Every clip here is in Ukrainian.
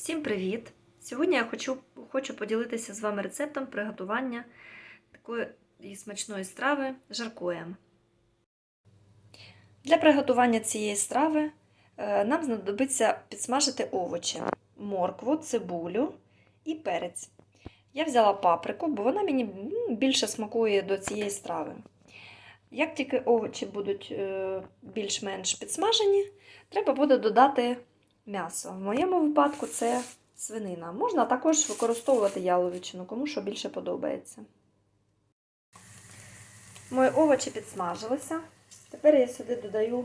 Всім привіт! Сьогодні я хочу, хочу поділитися з вами рецептом приготування такої смачної страви жаркоєм. Для приготування цієї страви е, нам знадобиться підсмажити овочі, моркву, цибулю і перець. Я взяла паприку, бо вона мені більше смакує до цієї страви. Як тільки овочі будуть е, більш-менш підсмажені, треба буде додати м'ясо. В моєму випадку це свинина. Можна також використовувати яловичину, кому що більше подобається. Мої овочі підсмажилися. Тепер я сюди додаю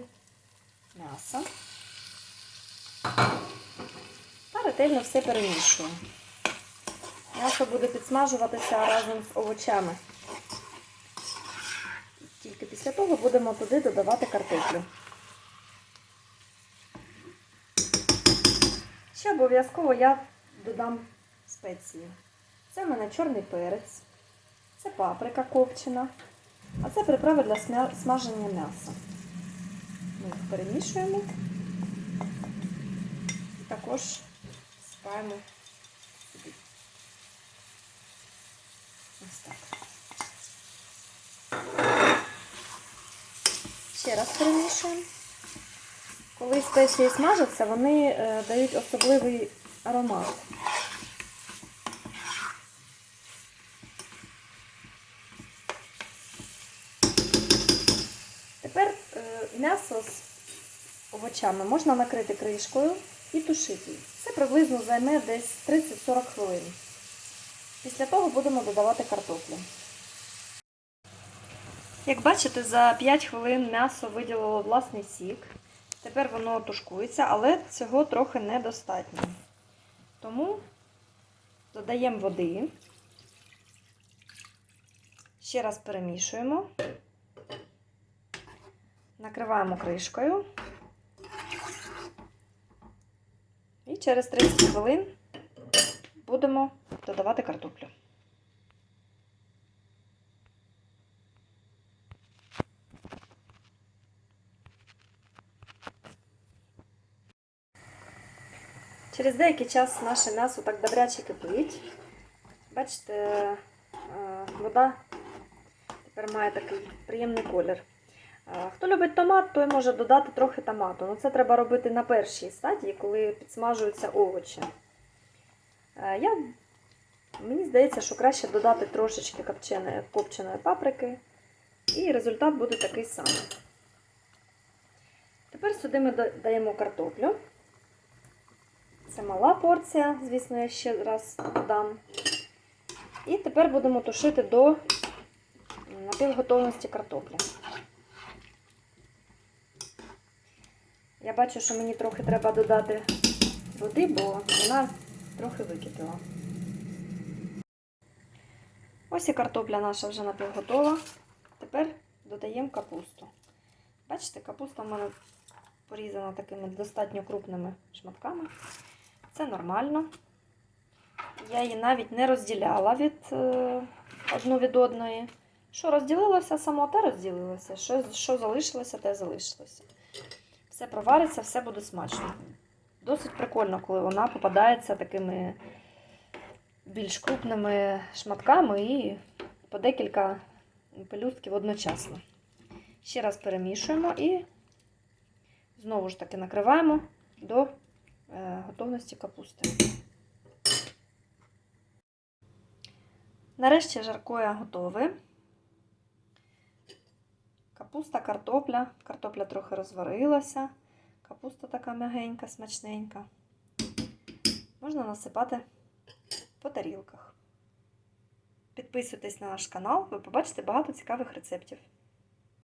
м'ясо та ретельно все перемішую. М'ясо буде підсмажуватися разом з овочами. Тільки після того будемо туди додавати картоплю. Ще обов'язково я додам спеції. Це в мене чорний перець, це паприка копчена, а це приправи для смаження м'яса. Ми їх перемішуємо і також сипаємо сюди. Ось так. Ще раз перемішуємо. Коли спеції смажаться, вони е, дають особливий аромат. Тепер е, м'ясо з овочами можна накрити кришкою і тушити. Це приблизно займе десь 30-40 хвилин. Після того будемо додавати картоплю. Як бачите, за 5 хвилин м'ясо виділило власний сік. Тепер воно тушкується, але цього трохи недостатньо. Тому додаємо води, ще раз перемішуємо, накриваємо кришкою і через 30 хвилин будемо додавати картоплю. Через деякий час наше м'ясо так добряче кипить. Бачите, е, вода тепер має такий приємний колір. Е, Хто любить томат, той може додати трохи томату. Ну, це треба робити на першій стадії, коли підсмажуються овочі. Е, Я, мені здається, що краще додати трошечки копченої, копченої паприки, і результат буде такий самий. Тепер сюди ми даємо картоплю. Це мала порція, звісно, я ще раз додам. І тепер будемо тушити до напівготовності картоплі. Я бачу, що мені трохи треба додати води, бо вона трохи википіла. Ось і картопля наша вже напівготова. Тепер додаємо капусту. Бачите, капуста в мене порізана такими достатньо крупними шматками. Це нормально. Я її навіть не розділяла від е, одну від одної. Що розділилося само, те розділилося. Що, що залишилося, те залишилося. Все провариться, все буде смачно. Досить прикольно, коли вона попадається такими більш крупними шматками і по декілька пелюстків одночасно. Ще раз перемішуємо і знову ж таки накриваємо до готовності капусти. Нарешті жаркоя готове. Капуста, картопля. Картопля трохи розварилася. Капуста така м'ягенька, смачненька. Можна насипати по тарілках. Підписуйтесь на наш канал, ви побачите багато цікавих рецептів.